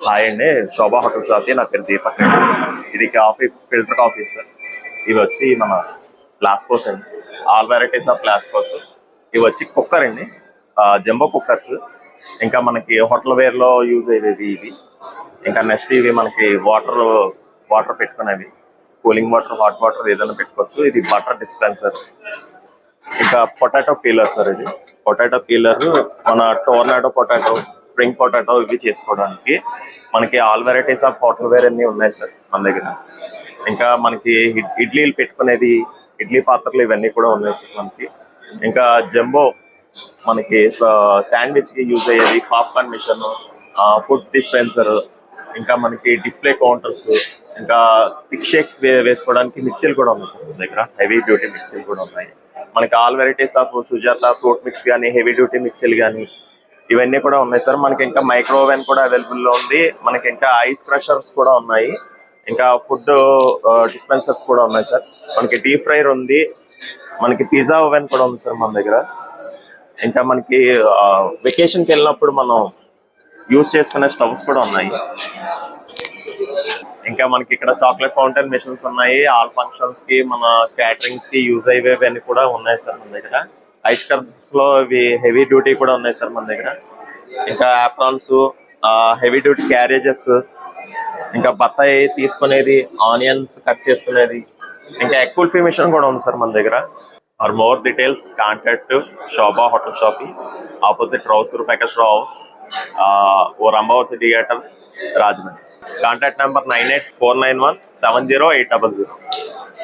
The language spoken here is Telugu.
హాయ్ అండి శోభా హోటల్ షాప్ నా పేరు దీపక్ ఇది కాఫీ ఫిల్టర్ కాఫీ సార్. ఇవి వచ్చి మన ఫ్లాస్కోస్ అండి. ఆల్ వెరైటీస్ ఆఫ్ ఫ్లాస్కోస్ ఇవి వచ్చి కుక్కర్ అండి. Jumbo cookers. ఇంకా మనకి హోటల్ వేర్లో యూజ్ అయ్యేవి ఇవి. ఇంకా నెక్స్ట్ ఇవి మనకి వాటర్ వాటర్ పెట్టుకునేవి. కూలింగ్ వాటర్ హాట్ వాటర్ ఏదైనా పెట్టుకోవచ్చు. ఇది బటర్ డిస్పెన్సర్. ఇంకా పొటాటో పీలర్ సార్ ఇది. పొటాటో పీలర్ మన టోర్నాటో పొటాటో స్ప్రింగ్ పొటాటో ఇవి చేసుకోవడానికి మనకి all varieties of hotel ware అన్ని ఉన్నాయి సార్ మన దగ్గర. ఇంకా మనకి ఇడ్లీలు పెట్టుకునేది ఇడ్లీ పాత్రలు ఇవన్నీ కూడా ఉన్నాయి సార్ మనకి. ఇంకా జంబో మనకి శాండ్విచ్కి యూజ్ అయ్యేది పాప్కార్న్ మిషన్ ఫుడ్ డిస్పెన్సర్ ఇంకా మనకి డిస్ప్లే కౌంటర్స్ ఇంకా థిక్ షేక్స్ వేసుకోవడానికి మిక్సీలు కూడా ఉన్నాయి సార్ మన దగ్గర. హెవీ డ్యూటీ మిక్సీలు కూడా ఉన్నాయి. మనకి all varieties of Sujata fruit mix కానీ హెవీ డ్యూటీ మిక్సీలు కానీ ఇవన్నీ కూడా ఉన్నాయి సార్. మనకి ఇంకా మైక్రో ఓవెన్ కూడా అవైలబుల్లో ఉంది. మనకి ఇంకా ఐస్ క్రషర్స్ కూడా ఉన్నాయి. ఇంకా ఫుడ్ డిస్పెన్సర్స్ uh, కూడా ఉన్నాయి సార్. మనకి డీప్ ఫ్రైర్ ఉంది. మనకి పిజ్జా ఓవెన్ కూడా ఉంది సార్ మన దగ్గర. ఇంకా మనకి uh, వెకేషన్కి వెళ్ళినప్పుడు మనం యూస్ చేసుకునే స్టవ్స్ కూడా ఉన్నాయి. ఇంకా మనకి ఇక్కడ చాక్లెట్ ఫౌంటైన్ మిషన్స్ ఉన్నాయి. ఆల్ ఫంక్షన్స్కి మన క్యాటరింగ్స్కి యూజ్ అయ్యేవి అన్ని కూడా ఉన్నాయి సార్ మన దగ్గర. ఐస్ కర్స్లో ఇవి హెవీ డ్యూటీ కూడా ఉన్నాయి సార్ మన దగ్గర. ఇంకా యాప్రాన్స్ హెవీ డ్యూటీ క్యారేజెస్ ఇంకా బత్తాయి తీసుకునేది ఆనియన్స్ కట్ చేసుకునేది ఇంకా ఎక్కువ ఫీ మిషన్ కూడా ఉంది సార్ మన దగ్గర. For more details contact Shobha hotel shoppe opposite రౌసూర్ package house oh Rambhavati theatre Rajahmundry. Contact number nine eight four nine one seven zero eight double zero.